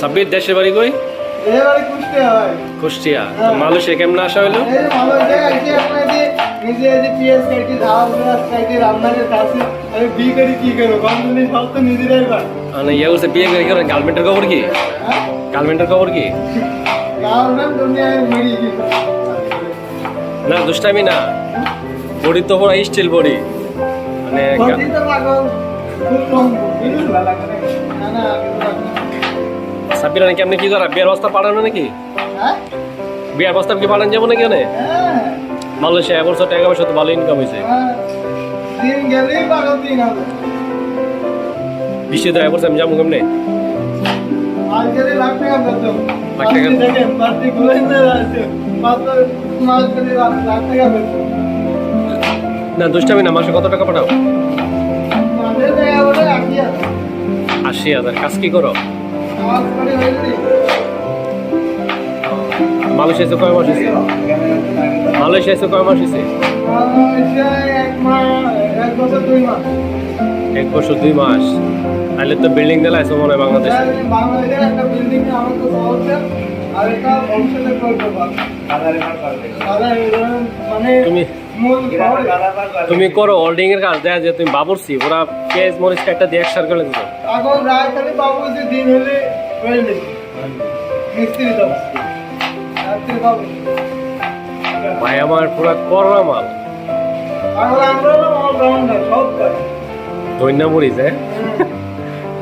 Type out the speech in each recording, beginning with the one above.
সাব্বির দেশের বাড়ি কই? হয়। কুষ্টিয়া। মালয়েশিয়া কেমন আসা হইল? এই যে ভালো জায়গা আছে আপনাকে নিজে যে পিএস কাটি ধান কাটি রান্নার কাছে। আমি বি করি কি করব? কোম্পানি সব তো নিজেরাই পারে মানে ইয়া করছে বিয়ে করে করেন গার্লমেন্টের খবর কি? হ্যাঁ? গার্লমেন্টের খবর কি? গার্লফ্রেন্ড দুনিয়ায় মেরি না দুষ্টামি না। বডি তো পুরো স্টিল বডি। গা- সত্যি তো পাগল খুব কম বুঝলি? না না আমি তো পাগল। সাব্বির নাকি আপনি কি করা? বিয়ের বস্তা পাঠানো নাকি? হ্যাঁ? বিয়ের প্রস্তাব কি পাঠান যাব নাকি ওনে হ্যাঁ। মালয়েশিয়া এবছর টাকা পয়সা তো ভালো ইনকাম হয়েছে। হ্যাঁ। বৃষ্টি তো এবছর আমি যাব কেমনে? লাখ টাকা না, দুষ্টামি না, মাসে কত টাকা পাঠাও? আশি হাজার। কাজ কি করো? মালয়েশিয়া এসে কয় মাস হয়েছে মালয়েশিয়া এসে কয় মাস হয়েছে এক বছর দুই মাস। তাহলে তো বিল্ডিং দিলাইছো মনে হয় বাংলাদেশে। একটা আর একটা মানে তুমি- মূল তুমি করো হোল্ডিং এর কাজ দেখা যে তুমি বাবুরছি ওরা পেঁয়াজ মরিচ কাটটা দিয়ে একসার করে এখন দিন হলে মিস্ত্রি রাত্রি বাবু ভাই আমার পুরা করোনা মাল। না দৈন্যা মরিচ হ্যাঁ?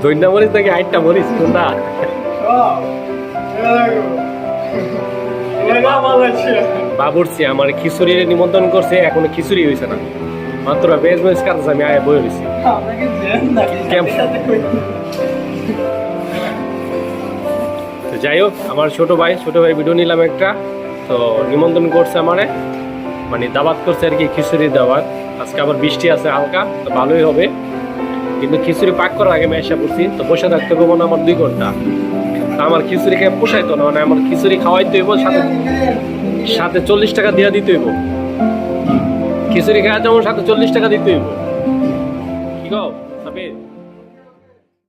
দৈন্যা মরিচ নাকি আটটা মরিচ কোনটা বাবুরছি আমার খিচুড়ি নিমন্ত্রণ করছে, এখনও খিচুড়ি হয়েছে না। মাত্র পেঁয়াজ মরিচ কাটছে আমি আয় বই হয়েছি যাই হোক, আমার ছোট ভাই ছোট ভাই ভিডিও নিলাম একটা। তো নিমন্ত্রণ করছে আমারে। মানে দাবাত করছে আর কি খিচুড়ির দাবাত আজকে আবার বৃষ্টি আছে হালকা, তো ভালোই হবে। কিন্তু খিচুড়ি পাক করার আগে আমি এসে পড়ছি, তো বসে থাকতে পারব না আমার দুই ঘণ্টা। আমার খিচুড়ি খেয়ে পোষাইতো না মানে আমার খিচুড়ি খাওয়াইতে হইব, সাথে সাথে চল্লিশ টাকা দিয়ে দিতে হইব। খিচুড়ি খাওয়াতে যেমন সাথে চল্লিশ টাকা দিতে হইব। কি কও